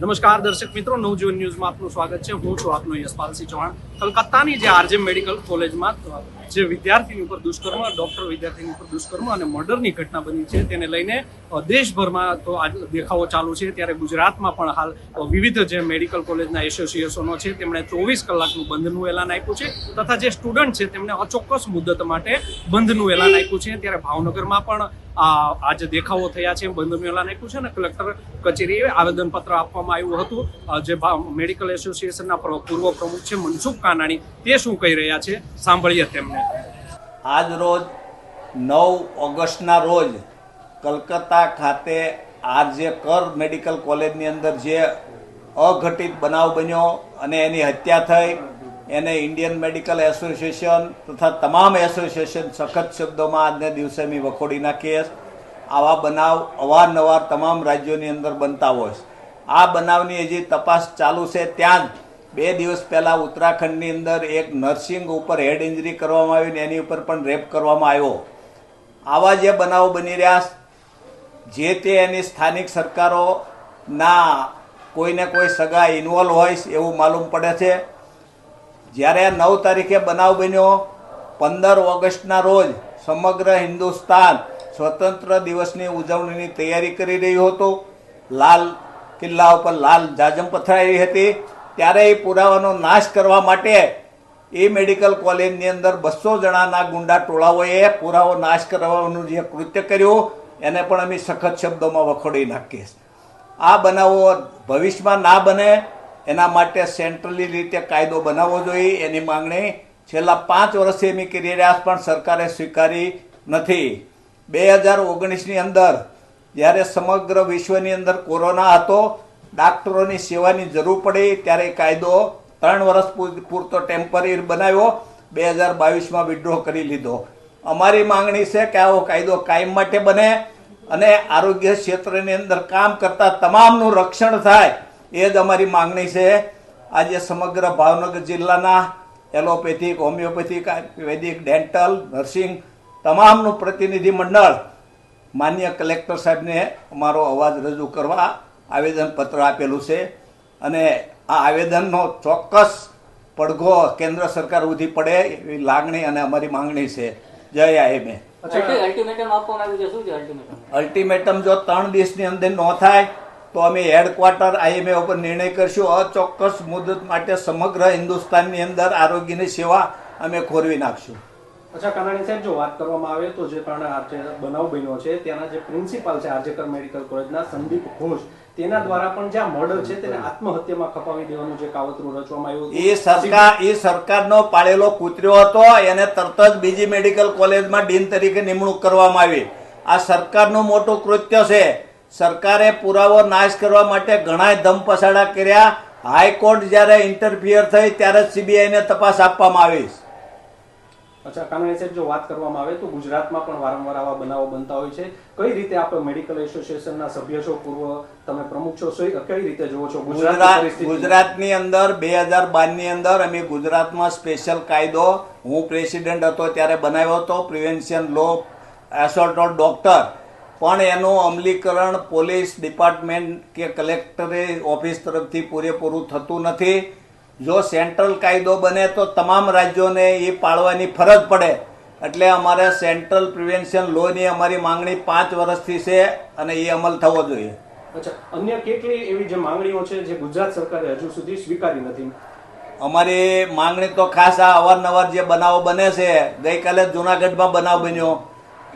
નમસ્કાર દર્શક મિત્રો, નવજીવન ન્યૂઝમાં આપનું સ્વાગત છે. હું છું આપનો યશપાલસિંહ ચૌહાણ. કલકત્તાની જે આરજે મેડિકલ કોલેજમાં જે વિદ્યાર્થીની ઉપર દુષ્કર્મ ડોક્ટર વિદ્યાર્થીની ઉપર દુષ્કર્મ અને મર્ડરની ઘટના બની છે, તેને લઈને દેશભરમાં તો આ દેખાવો ચાલુ છે. ત્યારે ગુજરાતમાં પણ હાલ વિવિધ જે મેડિકલ કોલેજના એસોસિએશનો છે, તેમણે ચોવીસ કલાકનું બંધનું એલાન આપ્યું છે તથા જે સ્ટુડન્ટ છે તેમણે અચોક્કસ મુદત માટે બંધનું એલાન આપ્યું છે. ત્યારે ભાવનગરમાં પણ, આ આજે દેખાવો થયા છે, બંધનું એલાન આપ્યું છે અને કલેક્ટર કચેરીએ આવેદનપત્ર આપવામાં આવ્યું હતું. જે મેડિકલ એસોસિએશનના પ્ર- પૂર્વ પ્રમુખ છે મનસુખ કાનાણી, તે શું કહી રહ્યા છે? સાંભળીએ તેમને. આજ રોજ નવ ઓગસ્ટના રોજ કલકત્તા ખાતે આરજે કર મેડિકલ કોલેજની અંદર જે અઘટિત બનાવ બન્યો અને એની હત્યા થઈ, એને ઇન્ડિયન મેડિકલ એસોસિએશન તથા તમામ એસોસિએશન સખત શબ્દોમાં આજને દિવસે મેં વખોડી નાખીએ આવા બનાવ અવારનવાર તમામ રાજ્યોની અંદર બનતા હોય. આ બનાવની હજી તપાસ ચાલુ છે, ત્યાં જ બે દિવસ પહેલાં ઉત્તરાખંડની અંદર એક નર્સિંગ ઉપર હેડ ઇન્જરી કરવામાં આવી ને એની ઉપર પણ રેપ કરવામાં આવ્યો. આવા જે બનાવો બની રહ્યા જે તે એની સ્થાનિક સરકારોના કોઈને કોઈ સગા ઇન્વોલ્વ હોય એવું માલુમ પડે છે. જ્યારે નવ તારીખે બનાવ બન્યો, પંદર ઓગસ્ટના રોજ સમગ્ર હિન્દુસ્તાન સ્વતંત્ર દિવસની ઉજવણીની તૈયારી કરી રહ્યું હતું. લાલ કિલ્લા ઉપર લાલ જાજમ પથરાઈ હતી. ત્યારે એ પુરાવાનો નાશ કરવા માટે એ મેડિકલ કોલેજની અંદર બસો જણાના ગુંડા ટોળાઓએ પુરાવો નાશ કરવાનું જે કૃત્ય કર્યું, એને પણ અમે સખત શબ્દોમાં વખોડી નાખીએ આ બનાવો ભવિષ્યમાં ના બને, એના માટે સેન્ટ્રલી રીતે કાયદો બનાવવો જોઈએ. એની માંગણી છેલ્લા પાંચ વર્ષથી અમે કરી રહ્યા પણ સરકારે સ્વીકારી નથી. બે હજાર ઓગણીસની અંદર જ્યારે સમગ્ર વિશ્વની અંદર કોરોના હતો ડાક્ટરોની સેવાની જરૂર પડી ત્યારે કાયદો ત્રણ વર્ષ પૂરતો ટેમ્પરરી બનાવ્યો. બે હજાર બાવીસમાં વિડ્રો કરી લીધો. અમારી માંગણી છે કે આવો કાયદો કાયમ માટે બને અને આરોગ્ય ક્ષેત્રની અંદર કામ કરતા તમામનું રક્ષણ થાય. એ જ અમારી માંગણી છે. આજે સમગ્ર ભાવનગર જિલ્લાના allopathic, homoeopathic, ayurvedic, dental, nursing તમામનું પ્રતિનિધિ મંડળ માન્ય કલેક્ટર સાહેબને અમારો અવાજ રજૂ કરવા આવેદનપત્ર આપેલું છે અને આ આવેદનનો ચોક્કસ પડઘો કેન્દ્ર સરકાર સુધી પડે એવી લાગણી અને અમારી માંગણી છે. જય આઈએમએ અલ્ટિમેટમ જો ત્રણ દિવસની અંદર ન થાય તો અમે હેડક્વાર્ટર આઈએમએ ઉપર નિર્ણય કરશું. અચોક્કસ મુદત માટે સમગ્ર હિન્દુસ્તાનની અંદર આરોગ્યની સેવા અમે ખોરવી નાખશું. અચ્છા કાનાણી સાહેબ જો વાત કરવામાં આવે તો જે ત્રણ આ બનાવ બન્યો છે ત્યાંના જે પ્રિન્સિપાલ છે આરજેકર મેડિકલ કોલેજના સંદીપ ઘોષ તેના દ્વારા પણ જે આ મર્ડર છે તેને આત્મહત્યામાં ખપાવી દેવાનું જે કાવતરું રચવામાં આવ્યું એ સરકાર એ સરકારનો પાળેલો કૂતર્યો હતો એને તરત જ બીજી મેડિકલ કોલેજમાં ડીન તરીકે નિમણૂક કરવામાં આવી. આ સરકારનું મોટું કૃત્ય છે. સરકારે પુરાવો નાશ કરવા માટે ઘણાય ધમપસાડા કર્યા. હાઈકોર્ટ જ્યારે ઇન્ટરફિયર થઈ ત્યારે સીબીઆઈને તપાસ આપવામાં આવી. અચ્છા કાનાણી સાહેબ જો વાત કરવામાં આવે તો ગુજરાતમાં પણ વારંવાર આવા બનાવો બનતા હોય છે. કઈ રીતે આપ મેડિકલ એસોસિએશનના સભ્ય છો? પૂર્વ તમે પ્રમુખ છો કઈ રીતે જોવો છો ગુજરાત ગુજરાતની અંદર બે હજાર બારની અંદર અમે ગુજરાતમાં સ્પેશિયલ કાયદો હું પ્રેસિડેન્ટ હતો ત્યારે બનાવ્યો હતો prevention law assault on doctor પણ એનું અમલીકરણ પોલીસ ડિપાર્ટમેન્ટ કે કલેક્ટરે ઓફિસ તરફથી પૂરેપૂરું થતું નથી. જો સેન્ટ્રલ કાયદો બને તો તમામ રાજ્યોને એ પાળવાની ફરજ પડે. એટલે અમારે સેન્ટ્રલ પ્રિવેન્શન લોની અમારી માંગણી પાંચ વર્ષથી છે અને એ અમલ થવો જોઈએ. અચ્છા અન્ય કેટલી એવી જે માંગણીઓ છે જે ગુજરાત સરકારે હજુ સુધી સ્વીકારી નથી? અમારી માંગણી તો ખાસ આ અવારનવાર જે બનાવો બને છે ગઈકાલે જુનાગઢમાં બનાવ બન્યો.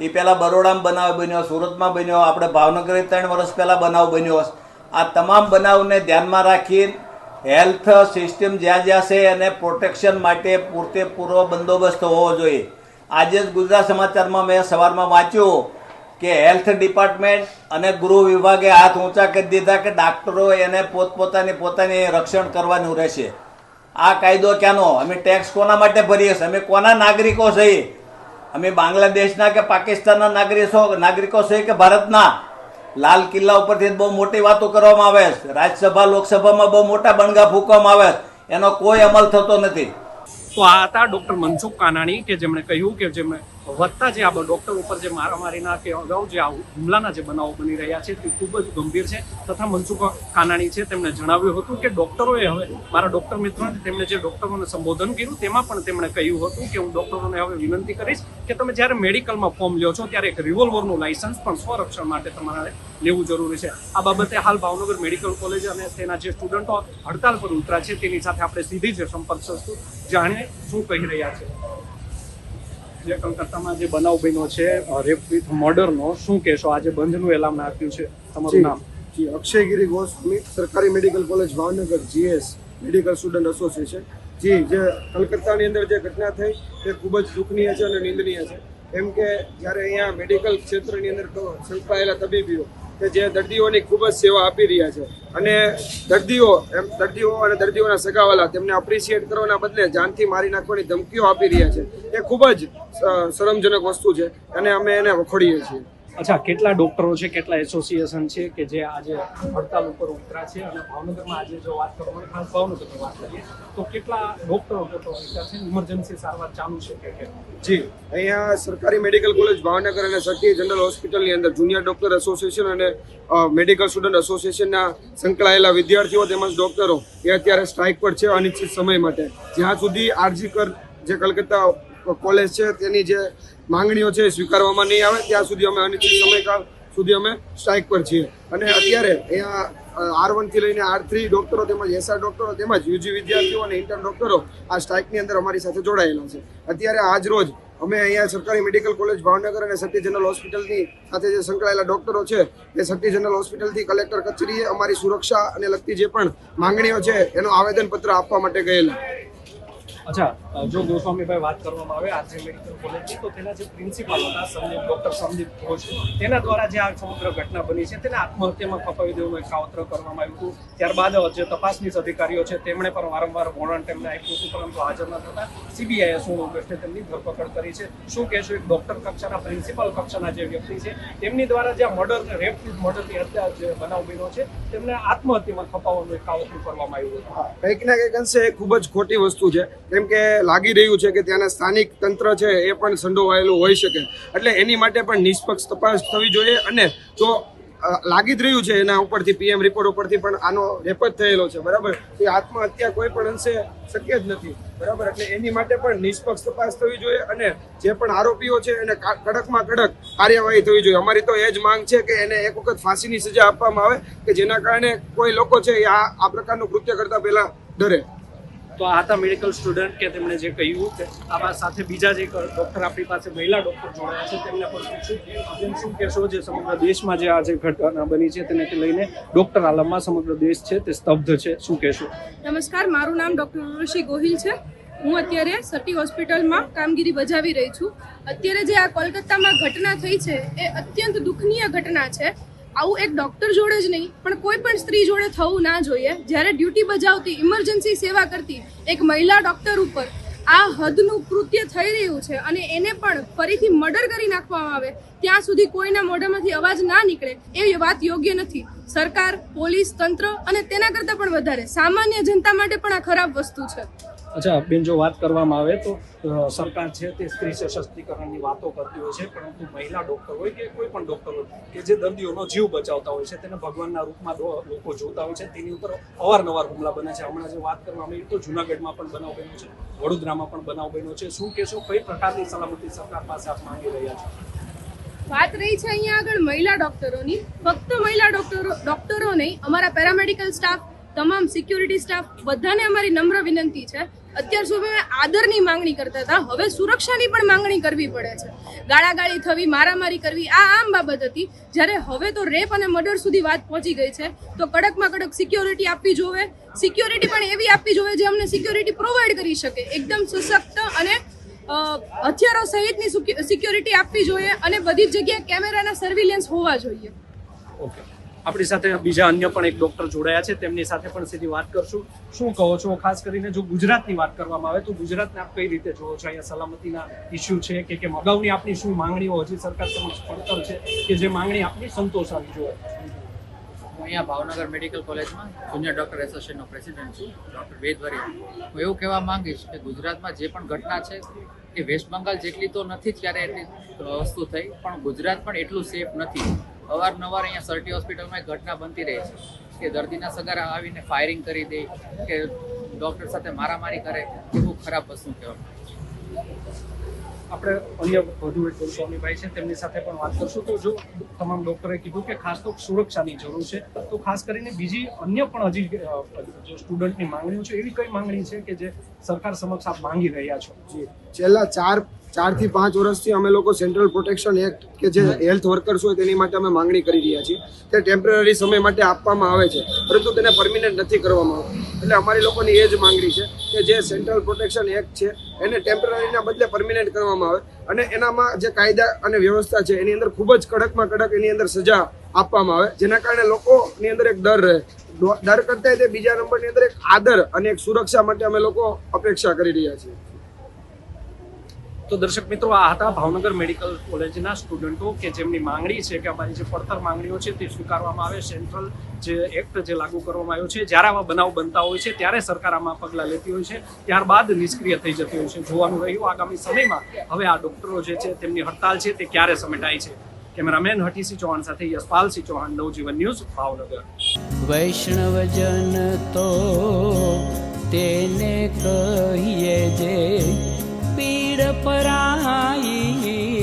એ પહેલાં બરોડામાં બનાવ બન્યો સુરતમાં બન્યો આપણે ભાવનગરે ત્રણ વર્ષ પહેલાં બનાવ બન્યો. આ તમામ બનાવને ધ્યાનમાં રાખી હેલ્થ સિસ્ટમ જ્યાં જ્યાં છે એને પ્રોટેક્શન માટે પૂરતે પૂરો બંદોબસ્ત હોવો જોઈએ. આજે જ ગુજરાત સમાચારમાં મેં સવારમાં વાંચ્યું કે હેલ્થ ડિપાર્ટમેન્ટ અને ગૃહ વિભાગે હાથ ઊંચા કરી દીધા કે ડાક્ટરો એને પોતપોતાની પોતાની રક્ષણ કરવાનું રહેશે. આ કાયદો ક્યાંનો? અમે ટેક્સ કોના માટે ભરીએ છીએ? અમે કોના નાગરિકો છીએ? અમે બાંગ્લાદેશના કે પાકિસ્તાનના નાગરિકો નાગરિકો છીએ કે ભારતના? લાલ કિલ્લા ઉપરથી બહુ મોટી વાતો કરવામાં આવે છે. રાજ્યસભા, લોકસભામાં બહુ મોટા બણગા ફૂંકવામાં આવે છે. એનો કોઈ અમલ થતો નથી. તો આ હતા ડોક્ટર મનસુખ કાનાણી કે જેમણે કહ્યું કે જેમણે વધતા જે આ ડોક્ટર ઉપર જે મારામારીના કે અગાઉ જે આ હુમલાના જે બનાવો બની રહ્યા છે તે ખૂબ જ ગંભીર છે. તથા મનસુખ કાનાણી છે તેમણે જણાવ્યું હતું કે ડોક્ટરોએ હવે મારા ડોક્ટર મિત્રોને તેમણે જે ડોક્ટરોને સંબોધન કર્યું તેમાં પણ તેમણે કહ્યું હતું કે હું ડોક્ટરોને હવે વિનંતી કરીશ કે તમે જ્યારે મેડિકલમાં ફોર્મ લ્યો છો ત્યારે એક રિવોલ્વરનું લાયસન્સ પણ સ્વરક્ષણ માટે તમારે લેવું જરૂરી છે. આ બાબતે હાલ ભાવનગર મેડિકલ કોલેજ અને તેના જે સ્ટુડન્ટો હડતાલ પર ઉતરા છે. તેની સાથે આપણે સીધી જ સંપર્ક કરશું. જાણીએ શું કહી રહ્યા છે. જે કલકત્તામાં જે બનાવ બન્યો છે રેપ વિથ મર્ડરનો શું કહેશો? આજે બંધનું એલાન આપ્યું છે તમારું નામ. જી અક્ષયગીરી ગોસ્વામી સરકારી medical college Bhavnagar GS medical student association. જી જે કલકત્તાની અંદર જે ઘટના થઈ તે ખૂબ જ દુઃખનીય છે અને નિંદનીય છે. કેમ કે જ્યારે અહીંયા મેડિકલ ક્ષેત્રની અંદર સંકળાયેલા તબીબીઓ કે જે દર્દીઓની ખૂબ જ સેવા આપી રહ્યા છે. અને દર્દીઓ, એમ દર્દીઓ અને દર્દીઓના સગાવાલા તેમને અપ્રિશિએટ કરવાના બદલે જાનથી મારી નાખવાની ધમકીઓ આપી રહ્યા છે. એ ખૂબ જ શરમજનક વસ્તુ છે અને અમે એને વખોડીએ છીએ. અચ્છા, કેટલા ડોક્ટરો છે, કેટલા એસોસિએશન છે કે જે આજે હડતાલ ઉપર ઉતરા છે? અને ભાવનગરમાં આજે જો વાત કરવામાં ખાસ ભાવનગરની વાત કરીએ, તો કેટલા ડોક્ટરો છે? ઇમરજન્સી સારવાર ચાલુ છે કે જી. અહીંયા સરકારી મેડિકલ કોલેજ ભાવનગર અને સતી જનરલ હોસ્પિટલની અંદર જુનિયર ડોક્ટર એસોસિએશન અને મેડિકલ સ્ટુડન્ટ એસોસિએશનના સંકળાયેલા વિદ્યાર્થીઓ તેમજ ડોક્ટરો એ અત્યારે સ્ટ્રાઇક પર છે અનિશ્ચિત સમય માટે. જ્યાં સુધી આરજી કર જે કલકત્તા કોલેજ છે, તેની જે માંગણીઓ છે સ્વીકારવામાં નહીં આવે. ત્યાં સુધી અમે અનિશ્ચિત સમયકાળ સુધી અમે સ્ટ્રાઇક પર છીએ. અને અત્યારે અહીંયા આર વનથી લઈને આર થ્રી ડોક્ટરો તેમજ એસઆર ડોક્ટરો તેમજ યુજી વિદ્યાર્થીઓ અને ઇન્ટર્ન ડોક્ટરો આ સ્ટ્રાઇકની અંદર અમારી સાથે જોડાયેલા છે. અત્યારે આજ રોજ અમે અહીંયા સરકારી મેડિકલ કોલેજ ભાવનગર અને સત્ય જનરલ હોસ્પિટલની સાથે જે સંકળાયેલા ડોક્ટરો છે, એ સત્ય જનરલ હોસ્પિટલથી કલેક્ટર કચેરીએ અમારી સુરક્ષા અને લગતી જે પણ માંગણીઓ છે, એનું આવેદનપત્ર આપવા માટે ગયેલા. અચ્છા જો ગોસ્વામીભાઈ વાત કરવામાં આવે આરજે મેડિકલ કોલેજની તો તેના જે પ્રિન્સિપાલ હતા, સંદીપ ડોક્ટર સંદીપ ઘોષ, તેના દ્વારા જે આ સમગ્ર ઘટના બની છે, તેને આત્મહત્યામાં ખપાવી દેવાનું એક કાવતર કરવામાં આવ્યું હતું. ત્યારબાદ જે તપાસનીશ અધિકારીઓ છે, તેમણે પણ વારંવાર વોરંટ એમને આપ્યું હતું, પરંતુ હાજર ન થતા સીબીઆઈએ સોળ ઓગસ્ટે તેમની ધરપકડ કરી છે? શું કહેશો એક ડોક્ટર કક્ષાના પ્રિન્સિપાલ કક્ષાના જે વ્યક્તિ છે, તેમની દ્વારા જે મર્ડર રેપ મર્ડરની હત્યા જે બનાવ બન્યો છે, તેમને આત્મહત્યામાં ખપાવવાનું એક કાવતરું કરવામાં આવ્યું હતું. કંઈક ને કંઈક અંશે ખૂબ જ ખોટી વસ્તુ છે. કેમ કે લાગી રહ્યું છે કે ત્યાંના સ્થાનિક તંત્ર છે એ પણ સંડોવાયેલું હોઈ શકે. એટલે એની માટે પણ નિષ્પક્ષ તપાસ થવી જોઈએ અને જો લાગી જ રહ્યું છે એના ઉપરથી પીએમ રિપોર્ટ ઉપરથી પણ આનો રેપ જ થયેલો છે, બરાબર? એ આત્મહત્યા કોઈ પણ અંશે શક્ય જ નથી, બરાબર? એટલે એની માટે પણ નિષ્પક્ષ તપાસ થવી જોઈએ અને જે પણ આરોપીઓ છે એને કડકમાં કડક કાર્યવાહી થવી જોઈએ. અમારી તો એ જ માંગ છે કે એને એક વખત ફાંસીની સજા આપવામાં આવે કે જેના કારણે કોઈ લોકો છે એ આ આ પ્રકારનું કૃત્ય કરતા પહેલા ડરે. તો આ હતા મેડિકલ સ્ટુડન્ટ કે તેમણે જે કહ્યું કે આવા સાથે બીજા જે ડૉક્ટર આપણી પાસે મહિલા ડૉક્ટર જોડાયા છે, તેમને પણ પૂછ્યું. શું કહેશો જે સમગ્ર દેશમાં જે આ જે ઘટના બની છે, તેને લઈને ડૉક્ટર આલમમાં સમગ્ર દેશ છે તે સ્તબ્ધ છે. શું કહેશો? નમસ્કાર, મારું નામ ડૉક્ટર ઉર્વશી ગોહિલ છે. હું અત્યારે સટી હોસ્પિટલમાં કામગીરી બજાવી રહી છું. અત્યારે જે આ કોલકાતામાં ઘટના થઈ છે, એ અત્યંત દુઃખનીય ઘટના છે. આવું એક ડૉક્ટર જોડે જ નહીં, પણ કોઈ પણ સ્ત્રી જોડે થવું ના જોઈએ. જ્યારે ડ્યુટી બજાવતી ઇમરજન્સી સેવા કરતી એક મહિલા ડૉક્ટર ઉપર આ હદનું કૃત્ય થઈ રહ્યું છે અને એને પણ ફરીથી મર્ડર કરી નાખવામાં આવે, ત્યાં સુધી કોઈના મોઢામાંથી અવાજ ના નીકળે, એ વાત યોગ્ય નથી. સરકાર, પોલીસ, તંત્ર અને તેના કરતાં પણ વધારે સામાન્ય જનતા માટે પણ આ ખરાબ વસ્તુ છે. અચ્છા, બેન, જો વાત કરવામાં આવે તો સરકાર છે તે સ્ત્રી સશક્તિકરણની વાતો કરતી હોય છે, પરંતુ મહિલા ડોક્ટર હોય કે કોઈ પણ ડૉક્ટર હોય, કે જે દર્દીઓનો જીવ બચાવતા હોય છે, તેને ભગવાનના રૂપમાં લોકો જોતા હોય છે, તેની ઉપર અવારનવાર હુમલા બને છે. હમણાં જે વાત કરવામાં આવી તો જુનાગઢમાં પણ બનાવ બન્યો છે, વડોદરામાં પણ બનાવ બન્યો છે. શું કહેશો, કઈ પ્રકારની સલામતી સરકાર પાસે આપ માંગી રહ્યા છો? વાત રહી છે અહીંયા આગળ મહિલા ડોક્ટરોની. ફક્ત મહિલા ડોક્ટરો ડોક્ટરો નહીં, અમારા પેરામેડિકલ સ્ટાફ તમામ સિક્યુરિટી સ્ટાફ બધાને અમારી નમ્ર વિનંતી છે. અત્યાર સુધી અમે આદરની માંગણી કરતા હતા. હવે સુરક્ષાની પણ માંગણી કરવી પડે છે. ગાળાગાળી થવી, મારામારી કરવી, આ આમ બાબત હતી. જ્યારે હવે તો રેપ અને મર્ડર સુધી વાત પહોંચી ગઈ છે. તો કડકમાં કડક સિક્યોરિટી આપવી જોવે. સિક્યોરિટી પણ એવી આપવી જોવે જે અમને સિક્યોરિટી પ્રોવાઈડ કરી શકે. એકદમ સશક્ત અને હથિયારો સહિતની સિક્યોરિટી આપવી જોઈએ અને બધી જગ્યાએ કેમેરાના સર્વિલન્સ હોવા જોઈએ. ઓકે આપણી સાથે બીજા અન્ય પણ એક ડોક્ટર જોડાયા છે. તેમની સાથે પણ સીધી વાત કરશું. શું કહો છો? ખાસ કરીને જો ગુજરાતની વાત કરવામાં આવે તો ગુજરાતને આપ કઈ રીતે જોવો છો? અહીંયા સલામતીના ઇસ્યુ છે કે કેમ? અગાઉની આપની શું માંગણીઓ હજી સરકાર સમક્ષ પડતર છે કે જે માંગણી આપની સંતોષાવી જોઈએ? અહીંયા ભાવનગર મેડિકલ કોલેજમાં જુનિયર ડૉક્ટર એસોસિએશનનો પ્રેસિડેન્ટ છું, ડૉક્ટર વેદવરિયા. હું એવું કહેવા માંગીશ કે ગુજરાતમાં જે પણ ઘટના છે એ વેસ્ટ બંગાળ જેટલી તો નથી જ ક્યારે એટલી વસ્તુ થઈ, પણ ગુજરાત પણ એટલું સેફ નથી. અવારનવાર અહીંયા સર્ટી હોસ્પિટલમાં ઘટના બનતી રહે છે કે દર્દીના સગારા આવીને ફાયરિંગ કરી દે કે ડૉક્ટર સાથે મારામારી કરે એ બહુ ખરાબ વસ્તુ કહેવાય. આપણે અન્ય વધુ એક સ્વામીભાઈ છે તેમની સાથે પણ વાત કરશું. તો જો તમામ ડૉક્ટરે કીધું કે ખાસ તો સુરક્ષાની જરૂર છે તો ખાસ કરીને બીજી અન્ય પણ હજી જો સ્ટુડન્ટની માંગણીઓ છે એવી કઈ માંગણી છે કે જે સરકાર સમક્ષ આપ માંગી રહ્યા છો? જી. છેલ્લા ચાર ચારથી પાંચ વર્ષથી અમે લોકો સેન્ટ્રલ પ્રોટેક્શન એક્ટ કે જે હેલ્થ વર્કર્સ હોય તેની માટે અમે માંગણી કરી રહ્યા છીએ તે ટેમ્પરરી સમય માટે આપવામાં આવે છે પરંતુ તેને પરમિનન્ટ નથી કરવામાં આવતું. એટલે અમારી લોકોની એ જ માંગણી છે કે જે સેન્ટ્રલ પ્રોટેક્શન એક્ટ છે એને ટેમ્પરરીના બદલે પરમિનન્ટ કરવામાં આવે અને એનામાં જે કાયદા અને વ્યવસ્થા છે એની અંદર ખૂબ જ કડકમાં કડક એની અંદર સજા આપવામાં આવે જેના કારણે લોકોની અંદર એક ડર રહે. ડર કરતા તે બીજા નંબરની અંદર એક આદર અને એક સુરક્ષા માટે અમે લોકો અપેક્ષા કરી રહ્યા છીએ. તો દર્શક મિત્રો, આ હતા ભાવનગર મેડિકલ કોલેજના સ્ટુડન્ટો કે જેમની માંગણી છે કે અમારી જે પડતર માંગણીઓ છે તે સ્વીકારવામાં આવે. સેન્ટ્રલ જે એક્ટ જે લાગુ કરવામાં આવ્યો છે, જ્યારે આવા બનાવ બનતા હોય છે, ત્યારે સરકાર આમાં પગલાં લેતી હોય છે. ત્યારબાદ નિષ્ક્રિય થઈ જતી હોય છે. જોવાનું રહ્યું આગામી સમયમાં. હવે આ ડોક્ટરો જે છે તેમની હડતાલ છે તે ક્યારે સમેટાય છે? કેમેરામેન હટીસિંહ ચૌહાણ સાથે યશપાલસિંહ ચૌહાણ, નવજીવન ન્યૂઝ, ભાવનગર. વૈષ્ણવજન તો તેને કહીએ જે પીડ પરાઈ